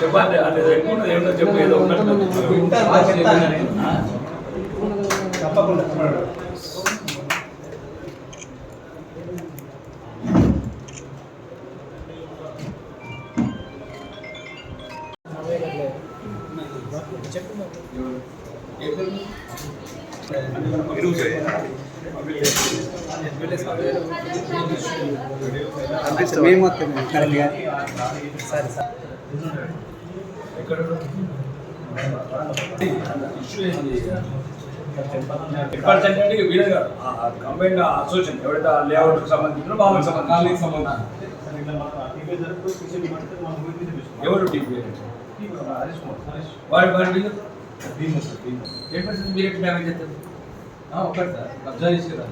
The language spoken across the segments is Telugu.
చెప్పండి అంటే ఎక్కువ ఏమన్నా చెప్పు ఏదో ఉన్నట్టు. తప్పకుండా. మేము వస్తాం. కరెక్ట్గా సరే సార్. డిపార్ట్మెంట్ అంటే వీళ్ళ కాదు కంబైన్ అసోసియేషన్ ఎవరైతే లేఅవుట్ సంబంధించిన మామూలు సంబంధించిన ఎవరు టీపీ వారి వారి మీద ఏ పర్సెంట్ మీరు ఎట్లా డ్యామేజ్ చేస్తారు ఒకటి సార్ కబ్జా చేసారు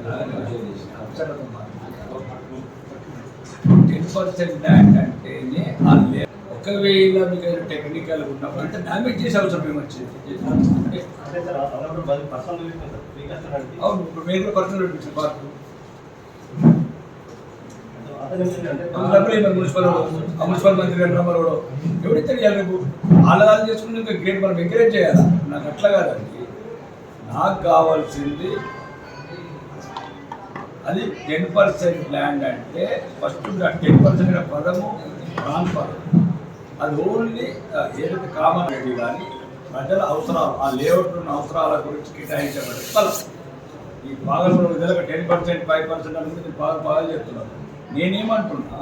టెన్ పర్సెంట్ ల్యాండ్ అంటేనే ఆ లే- మీకు టెక్నికల్ ఉన్నప్పుడు అంటే డామేజ్ చేసే అవసరం ఏమి వచ్చింది? అంటే అవును ఇప్పుడు మీరు పర్సనల్ పెట్టించారు పార్క్ మున్సిపల్ ఆ మున్సిపల్ మంత్రి గారు రమ్మని వాడు ఎవరైతే రేపు ఆలయాలు చేసుకుని ఇంకా గేట్ మనం ఎంకరేజ్ చేయాలా? నాకు అట్లా కాదండి. నాకు కావాల్సింది అది టెన్ పర్సెంట్ ల్యాండ్ అంటే ఫస్ట్ టెన్ పర్సెంట్ పదము రాంగ్ పదం అది ఓన్లీ ఏదైతే కామన్ రెడ్డి కానీ ప్రజల అవసరాలు ఆ లేఅవుట్ ఉన్న అవసరాల గురించి కేటాయించబడే స్థలం ఈ భాగంలో విధాలుగా టెన్ పర్సెంట్ ఫైవ్ పర్సెంట్ అనేది బాగా బాగా చెప్తున్నారు. నేనేమంటున్నా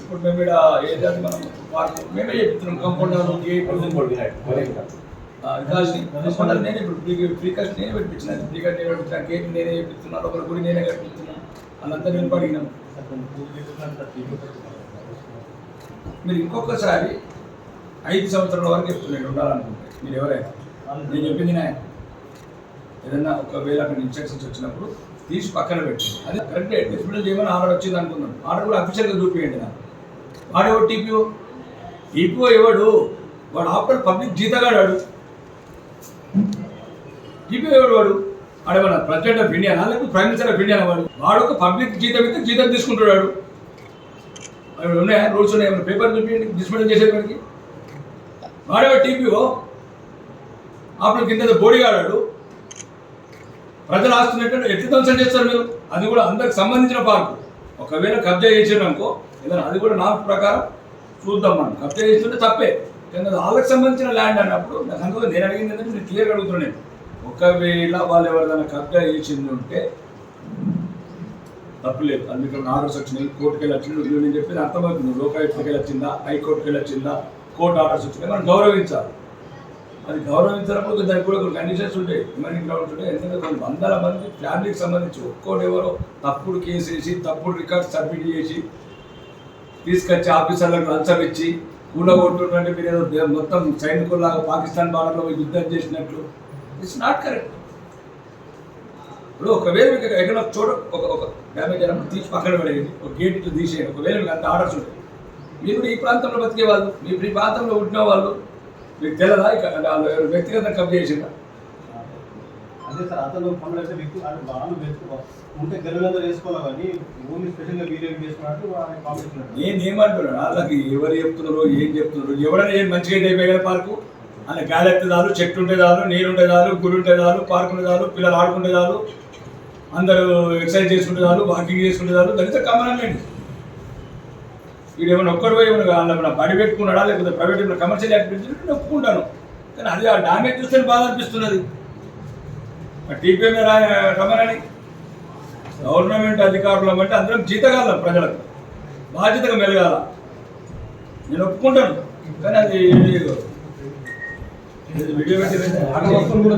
ఇప్పుడు మేము ఇక్కడ ఏదైతే మనం పార్క్ మేమే చెప్తున్నాం కంపౌండర్ కంపౌండర్ నేనే ఇప్పుడు ఫ్రీ ఫ్రీ కాస్ట్ నేనే పెట్టించిన ఫ్రీ కాస్ట్ నేనే పెట్టించిన కేక్ నేనే చెప్తున్నాను ఒకరి గుడి నేనే కట్టిస్తున్నాను వాళ్ళంతా నేను అడిగినాం మీరు ఇంకొకసారి ఐదు సంవత్సరాల వరకు చెప్తున్నాను ఉండాలనుకుంటే. మీరు ఎవరైనా. నేను చెప్పింది నా ఏదన్నా ఒకవేళ అక్కడ ఇన్స్ట్రక్షన్స్ వచ్చినప్పుడు తీసి పక్కన పెట్టి అది కరెక్టే డిస్ప్లే చేయమని ఆర్డర్ వచ్చింది అనుకున్నాను ఆర్డర్ కూడా అఫీషియల్గా చూపించండి నాకు. వాడు ఎవడు టీపీఓ? టీపీఓ ఎవడు? వాడు ఆఫ్టర్ పబ్లిక్ జీతగాడు వాడు. టీపీఓ ఎవడు వాడు? ఆడేమన్నా ప్రెసిడెంట్ ఆఫ్ ఇండియానా లేకపోతే ప్రైమ్ మినిస్టర్ ఆఫ్ ఇండియానా వాడు. వాడు ఒక పబ్లిక్ జీతం ఇస్తే జీతం తీసుకుంటున్నాడు అవి ఉన్నాయా? రూల్స్ ఉన్నాయి? ఏమైనా పేపర్ చూపించండి? డిస్ప్లే చేసేవాడికి? వాడేవాడు టీపీఓ అప్పుడు కింద బోడిగాడాడు. ప్రజలు ఆస్తున్నట్టు ఎట్లా ధ్వంసం చేస్తారు మీరు? అది కూడా అందరికి సంబంధించిన పార్కు. ఒకవేళ కబ్జా చేసారనుకో ఏదైనా అది కూడా నాకు ప్రకారం చూద్దాం మనం. కబ్జా చేస్తుంటే తప్పే. కానీ వాళ్ళకి సంబంధించిన ల్యాండ్ అన్నప్పుడు నాకు అందులో నేను అడిగింది ఏంటంటే నేను క్లియర్గా అడుగుతున్నాను నేను. ఒకవేళ వాళ్ళు ఎవరిదైనా కబ్జా చేసింది ఉంటే తప్పులేదు అందుకని ఆర్డర్స్ సెక్షన్ కోర్టుకి వెళ్ళి వచ్చింది నేను చెప్పేది అర్థమవుతుంది. లోకాయుక్తకి వెళ్ళి వచ్చిందా? హైకోర్టుకి వెళ్ళి వచ్చిందా? కోర్టు ఆర్డర్స్ వచ్చినాయి. మనం గౌరవించాలి. అది గౌరవించినప్పుడు దానికి కూడా కొన్ని కండిషన్స్ ఉంటాయి. హ్యూమన్ గ్రౌండ్స్ ఉంటాయి. ఎందుకంటే కొన్ని వందల మంది ఫ్యామిలీకి సంబంధించి ఒక్కోటి ఎవరో తప్పుడు కేసు వేసి తప్పుడు రికార్డ్స్ సబ్మిట్ చేసి తీసుకొచ్చి ఆఫీసర్లకు లంచం ఇచ్చి కూలగొట్టుకుంటే మీరు ఏదో మొత్తం సైనికుల్లాగా పాకిస్తాన్ బార్డర్లో యుద్ధం చేసినట్లు. ఇట్స్ నాట్ కరెక్ట్ ఇప్పుడు ఒకవేళ మీకు ఎక్కడ ఒక చోట ఒక ఒక డ్యామేజ్ అయినప్పుడు తీసి పక్కన పడేయండి. ఒక గేట్ తీసేయండి. ఒకవేళ మీకు అంత ఆర్డర్స్ ఉంటాయి. మీరు ఈ ప్రాంతంలో బతికే వాళ్ళు మీరు ఈ ప్రాంతంలో ఉంటున్న వాళ్ళు మీకు ఎవరు వ్యక్తిగతంగా కబ్జా చేసిందా అదే సార్ అతను పనులు వ్యక్తి వాళ్ళు వ్యక్తి ఉంటే గెలవందరూ వేసుకోవాలి కానీ ఓన్లీ స్పెషల్గా వీడియో చేసుకున్నట్టు కామెంట్ నేను ఏమంటున్నాను? వాళ్ళకి ఎవరు చెప్తున్నారో ఏం చెప్తున్నారో ఎవరైనా ఏం మంచిగా అయిపోయి కదా పార్కు? అలా గాలి ఎత్తే చాలు చెట్టు ఉంటే చాలు నీరు ఉంటే చాలు గుడి ఉంటే చాలు పార్క్ ఉంటే చాలు పిల్లలు ఆడుకుంటే చాలు అందరూ ఎక్సర్సైజ్ చేసుకుంటే చాలు వాకింగ్ చేసుకుంటే చాలు దళిత కమలండి వీడు ఏమైనా ఒక్కడు పోయి ఏమైనా బడి పెట్టుకున్నాడా లేకపోతే ప్రైవేట్ ఏమైనా కమర్షియల్ యాక్టివిటీ నేను ఒప్పుకుంటాను. కానీ అది ఆ డామేజ్ చూస్తే బాధ అనిపిస్తున్నది. టీపీఎం రమణని గవర్నమెంట్ అధికారులు అంటే అందరం జీతగాలం ప్రజలకు. బాధ్యతగా మెలగాల. నేను ఒప్పుకుంటాను. కానీ అది వీడియో పెట్టి కూడా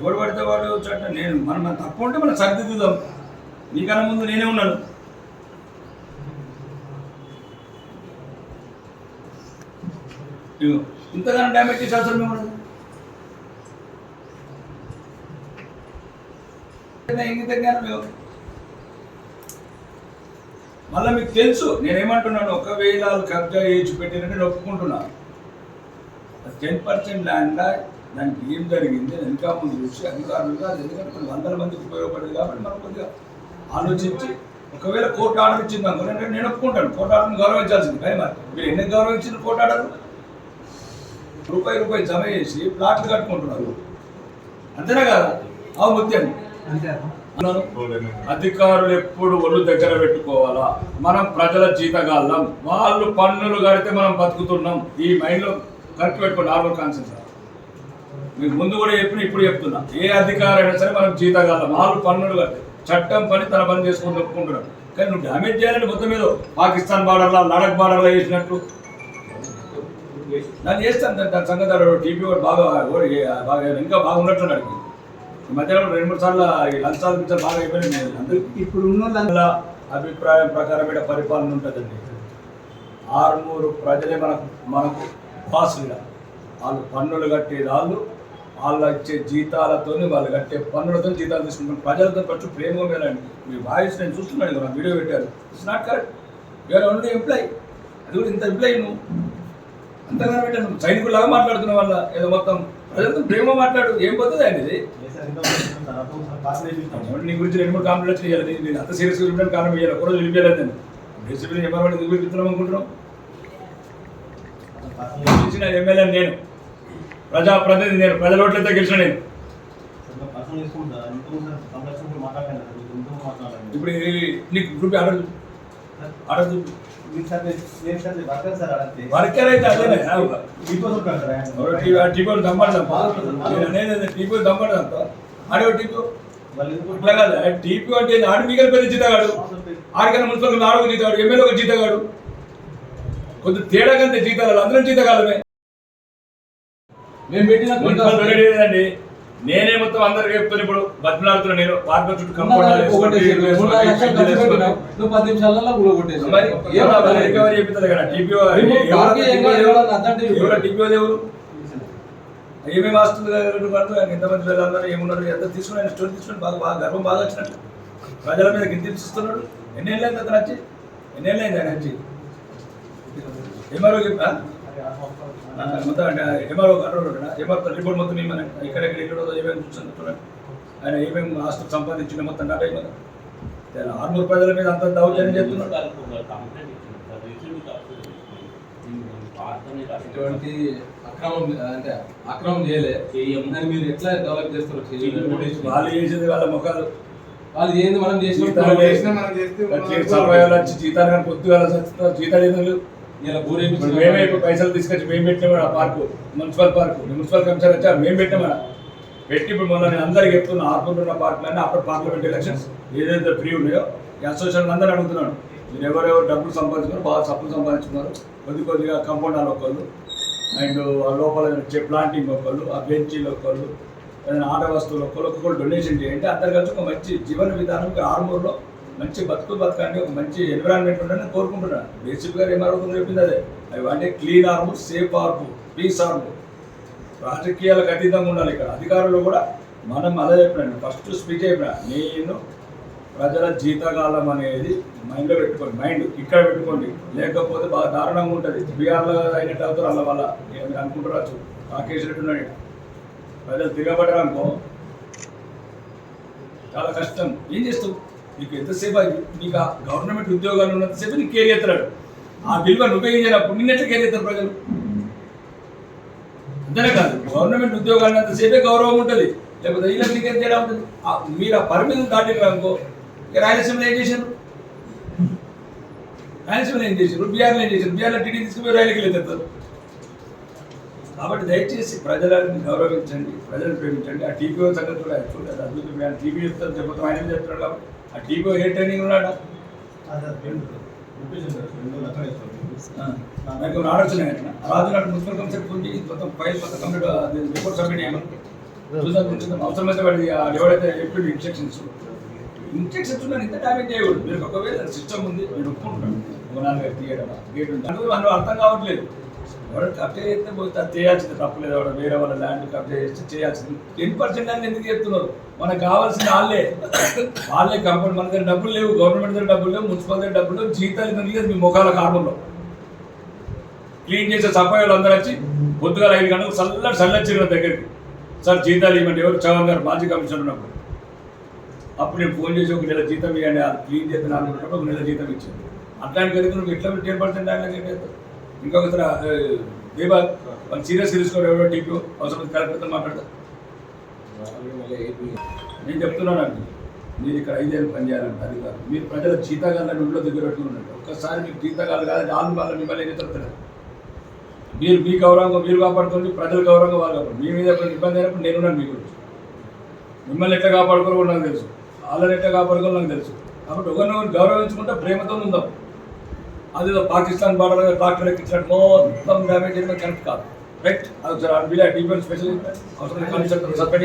ఎవడు పడితే వాడు చట్ట నేను మనం మన తప్పు ఉంటే మనం సర్దిద్దుదాం. నీకన్నా ముందు నేనే ఉన్నాను. ఇంతగానో డ్యామేజ్ చేసే అవసరం ఏమన్నది ఇంగితంగానో మళ్ళీ మీకు తెలుసు నేనేమంటున్నాను ఒకవేళ వాళ్ళు కబ్జా చేసి పెట్టినట్టు నేను ఒప్పుకుంటున్నాను టెన్ పర్సెంట్ ల్యాండ్ దానికి ఏం జరిగింది ఇంకా ముందు చూసి అధికారులుగా ఎందుకంటే కొన్ని వందల మందికి ఉపయోగపడేది కాబట్టి మనం కొద్దిగా ఆలోచించి ఒకవేళ కోర్టు ఆర్డర్ ఇచ్చింది అనుకో నేను ఒప్పుకుంటాను కోర్టు ఆర్డర్ని గౌరవించాల్సింది కానీ మరి మీరు ఎందుకు గౌరవించిన కోర్టు ఆర్డర్ రూపాయి రూపాయి జమ చేసి ప్లాట్లు కట్టుకుంటున్నారు. అంతేనా కదా? అవు ముత్యం. అధికారులు ఎప్పుడు ఒళ్ళు దగ్గర పెట్టుకోవాలా? మనం ప్రజల జీతగాళ్ళం. వాళ్ళు పన్నులు కడితే మనం బతుకుతున్నాం. ఈ మైండ్లో కరెక్ట్ పెట్టుకోండి నార్మల్ కాన్సెప్ట్ మీకు ముందు కూడా చెప్పిన ఇప్పుడు చెప్తున్నా. ఏ అధికారి అయినా సరే మనం జీతగాళ్ళం. వాళ్ళు పన్నులు కడితే చట్టం పని తన పని చేసుకుని ఒప్పుకుంటున్నాం కానీ నువ్వు డ్యామేజ్ చేయాలని మొత్తం మీద పాకిస్తాన్ బార్డర్లో లడక్ బార్డర్లో వేసినట్టు దాన్ని చేస్తాను దాని సంగతి టీపీ కూడా బాగా బాగా ఇంకా బాగా ఉన్నట్టున్నాడు ఈ మధ్యలో రెండు మూడు సార్లు ఈ లంచాలు గించాలు బాగా అయిపోయినాయి నేను. అందరికీ ఇప్పుడు ఉన్న అభిప్రాయం ప్రకారమైన పరిపాలన ఉంటుందండి. ఆరుమూరు ప్రజలే మనకు మనకు బాసులుగా వాళ్ళు పన్నులు కట్టేది వాళ్ళు వాళ్ళు ఇచ్చే జీతాలతోని వాళ్ళు కట్టే పన్నులతో జీతాలు తీసుకుంటారు ప్రజలతో పట్టు ప్రేమ మేలండి మీ వాయిస్ నేను చూస్తున్నాను వీడియో పెట్టారు. It's not correct you're only employee అది కూడా ఇంత ఎంప్లాయ్ నువ్వు. అంతగానో పెట్టాను సైనికులాగా మాట్లాడుతున్న వాళ్ళ ఏదో మొత్తం ప్రజలతో ప్రేమ మాట్లాడు ఏం పోతుంది అండి ఇది నీ గురించి రెండు మూడు కాంప్లైంట్లు చేయాలి. నేను అంత సీరియస్గా ఉండడానికి కారణం చేయాలి ఒకరోజు వెళ్ళిపోయాను నేను. డెసిప్లిన్ ఎవరు ఎందుకు పిలుపుతున్నాం అనుకుంటున్నాం గెలిచిన ఎమ్మెల్యే నేను. ప్రజాప్రతినిధి నేను. ప్రజల ఓట్లతో గెలిచిన నేను. ఇప్పుడు నీకు గ్రూప్ ఆర్డర్ ఆర్డర్ వర్కర్ అయితే అదే టీపీ దమ్మడదంతా నేను అనేది టీపీ దమ్మడదంతా ఆడే టీపీ అట్లా కాదు. టీపీ అంటే? ఆడు మిగిలిన పెద్ద జీతగాడు. ఆడికన్నా మున్సిపల్ ఆడు జీతగాడు. ఎమ్మెల్యే ఒక జీతగాడు. కొద్ది తేడా కంటే జీతాలు. అందరం జీతగాలమే మేము పెట్టిన నేనే మొత్తం అందరికి చెప్తాను ఇప్పుడు బతిమలాడుతున్నా నేను. పార్క్ చుట్టూ కంపౌండ్? రికవరీ చెప్తారు కదా? టీపీఓ టీపీఓ ఎవరు ఏమేమి వస్తుంది పడుతుంది ఎంతమంది పిల్లలందరూ ఏమున్నారు? ఎంత తీసుకుని ఆయన స్టోరీ తీసుకుని బాగా బాగా గర్వం బాగా వచ్చినట్టు. ప్రజల మీద గింతిస్తున్నాడు ఎన్నేళ్ళు అయింది అతను వచ్చి ఎన్నేళ్ళు అయింది ఆయన వచ్చి ఎంఆర్ఓ చెప్పా మొత్తం అంటే ఎంఆర్ఓ కంట్రోల్ ఎంఆర్ఓ రిపోర్ట్ మొత్తం ఏమని ఇక్కడ ఇక్కడ ఏమేమి చూడండి ఆయన ఏమేమి ఆస్తులు సంపాదించిన మొత్తం డాటా ఏమన్నా ఆర్మూరు ప్రజల మీద అంత దౌర్జన్యం చేస్తున్నాడు. ఇటువంటి అక్రమం అంటే అక్రమం చేయలే. మీరు ఎట్లా డెవలప్ చేస్తారు. వాళ్ళు చేసేది వాళ్ళ ముఖాలు. వాళ్ళు ఏంది మనం చేసిన వచ్చి జీతాలు కానీ పొద్దుగాల జీతాలు. ఇలా బోర్ మేమే ఇప్పుడు పైసలు తీసుకొచ్చి మేము పెట్టినాము ఆ park municipal park. Municipal commissioner వచ్చా మేము పెట్టామా పెట్టి ఇప్పుడు మొన్న నేను అందరికి చెప్తున్నా పార్క్ పార్కులన్నీ అప్పుడు పార్లమెంట్ ఎలక్షన్స్ ఏదైతే ఫ్రీ ఉన్నాయో ఈ అసోసియేషన్ అందరూ అడుగుతున్నాను. మీరు ఎవరెవరు డబ్బులు సంపాదించుకున్నారు బాగా సబ్బులు సంపాదించుకున్నారు. కొద్ది కొద్దిగా కంపౌండ్ హాల్ ఒకళ్ళు అండ్ ఆ లోపల వచ్చే ప్లాంటింగ్ ఒకళ్ళు ఆ బెంచీలు ఒకళ్ళు ఏదైనా ఆట వస్తువులు ఒకళ్ళు ఒక్కొక్కరు డొనేషన్ చేయండి. అందరు కలిసి ఒక మంచి జీవన విధానం ఆర్మూర్లో మంచి బతుకు బతకండి ఒక మంచి ఎన్విరాన్మెంట్ ఉండాలని కోరుకుంటున్నాను. బేసిక్గా గారు ఏమవుతుందో చెప్పింది అదే? అవి అంటే clean arm safe arm peace arm రాజకీయాలకు అతీతంగా ఉండాలి ఇక్కడ. అధికారులు కూడా మనం అదే చెప్పినాను. ఫస్ట్ స్పీచ్ అయిపోయినా నేను ప్రజల జీతకాలం అనేది మైండ్లో పెట్టుకోండి. మైండ్ ఇక్కడ పెట్టుకోండి. లేకపోతే బాగా దారుణంగా ఉంటుంది. బీహార్లో అయినట్టు అవుతారు అలా వల్ల మీరు అనుకుంటారు? రాకేష్ రెడ్డి ఉన్నాడు ప్రజలు తిరగబడ్డారు అనుకో చాలా కష్టం. ఏం చేస్తావు? నీకు ఎంతసేపు నీకు ఆ గవర్నమెంట్ ఉద్యోగాలు ఉన్నంతసేపు నీకు కేర్ చేస్తున్నాడు. ఆ విలువ నువ్వే చేయనప్పుడు నిన్నెట్లా కేర్ చేస్తారు ప్రజలు? అంతేనే కాదు. గవర్నమెంట్ ఉద్యోగాలు ఉన్నంతసేపే గౌరవం ఉంటుంది. లేకపోతే ఇలా నీకు ఎంత తేడా ఉంటుంది? మీరు ఆ పరిమితిని దాటిన అనుకో ఇక రాయలసీమలో ఏం చేశారు? రాయలసీమలో ఏం చేశారు? బీఆర్లో ఏం చేశారు? బీఆర్లో టీడీ తీసుకుపోయి రైలుకి వెళ్ళేస్తారు కాబట్టి దయచేసి ప్రజలను గౌరవించండి ప్రజలను ప్రేమించండి. ఆ టీవీ సంగతి కూడా చూడాలి అద్భుతం టీవీ చెప్తారు చెప్తాం ఆయన ఏం చెప్తున్నాడు కాబట్టి. ఆ టీపీఓ ఏ ట్రైనింగ్ ఉన్నాడా? నాకు ఆలోచన రాజు నాడు మున్సిపల్ కమిషన్ గురించి మొత్తం ఫైల్ మొత్తం కంప్లీట్ రిపోర్ట్ సబ్మిట్ చేయమని చూద్దాం అవసరమైతే వాడి ఆ ఎవడైతే చెప్పిండు ఇన్స్ట్రక్షన్స్ ఇన్స్ట్రక్షన్స్ ఉన్నాయి ఇంత డ్యామేజ్ చేయకూడదు. మీరు ఒకవేళ సిస్టమ్ ఉంది మీరు ఒప్పుకుంటున్నాను. ఒక నాలుగు తీయడం గేట్ ఉంది. అందుకు మనం అర్థం కావట్లేదు. ఎవరు కబ్జా చేస్తే పోతే అది చేయాల్సింది. తప్పలేదు ఎవరు వేరే వాళ్ళ ల్యాండ్ కబ్జా చేస్తే చేయాల్సింది. టెన్ పర్సెంట్ అని ఎందుకు చేస్తున్నారు మనకు కావాల్సిన వాళ్ళే. వాళ్ళే కంపెనీ మన దగ్గర డబ్బులు లేవు గవర్నమెంట్ దగ్గర డబ్బులు లేవు మున్సిపల్ దగ్గర డబ్బులు లేవు జీతాలు ఎందుకు లేదు మీ ముఖాల కార్మంలో. క్లీన్ చేసే సఫాయి అందరూ వచ్చి పొద్దుగాల ఐదు గంటలకు చల్లటి చల్లచ్చిన దగ్గరికి. సార్ జీతాలు ఇవ్వండి. ఎవరు? చవన్ గారు మాజీ కమిషనర్ ఉన్నప్పుడు. అప్పుడు నేను ఫోన్ చేసి ఒక నెల జీతం ఇవ్వండి. అది క్లీన్ చేస్తాను అనుకున్నప్పుడు ఒక నెల జీతం ఇచ్చాను అట్లాంటి కనుక నువ్వు ఎట్లా టెన్ పర్సెంట్ ఆయన దేవా వాళ్ళు సీరియస్ తీసుకోవడం ఎవరో టీపీ అవసరం కరెక్ట్తో మాట్లాడతా. నేను చెప్తున్నాను అండి మీరు ఇక్కడ ఐదేళ్ళు పని చేయాలంటే అది కాదు. మీరు ప్రజల జీతగాళ్ళని ఇంట్లో దగ్గర పెట్టుకున్నాడు ఒక్కసారి మీకు జీతగాళ్ళు కాదు ఆలు వాళ్ళ మిమ్మల్ని చెప్తారు? మీరు మీ గౌరవంగా మీరు కాపాడుతుంది ప్రజల గౌరవంగా వాళ్ళు కాపాడు మీ మీద ఇబ్బంది అయినప్పుడు నేనున్నాను మీ గురించి. మిమ్మల్ని ఎట్లా కాపాడుకోవాలో నాకు తెలుసు. వాళ్ళని ఎట్లా కాపాడుకోవాలో నాకు తెలుసు. కాబట్టి ఒకరినొకరు గౌరవించుకుంటే ప్రేమతో ఉందాం అది పాకిస్తాన్ బార్డర్ ట్రాక్టర్ ఎక్కించినట్టు మొత్తం డ్యామేజ్ చేయడం కరెక్ట్ కాదు. రైట్ అది ఒకసారి డిఫెన్స్ స్పెషల్ అవసరం సస్పెండ్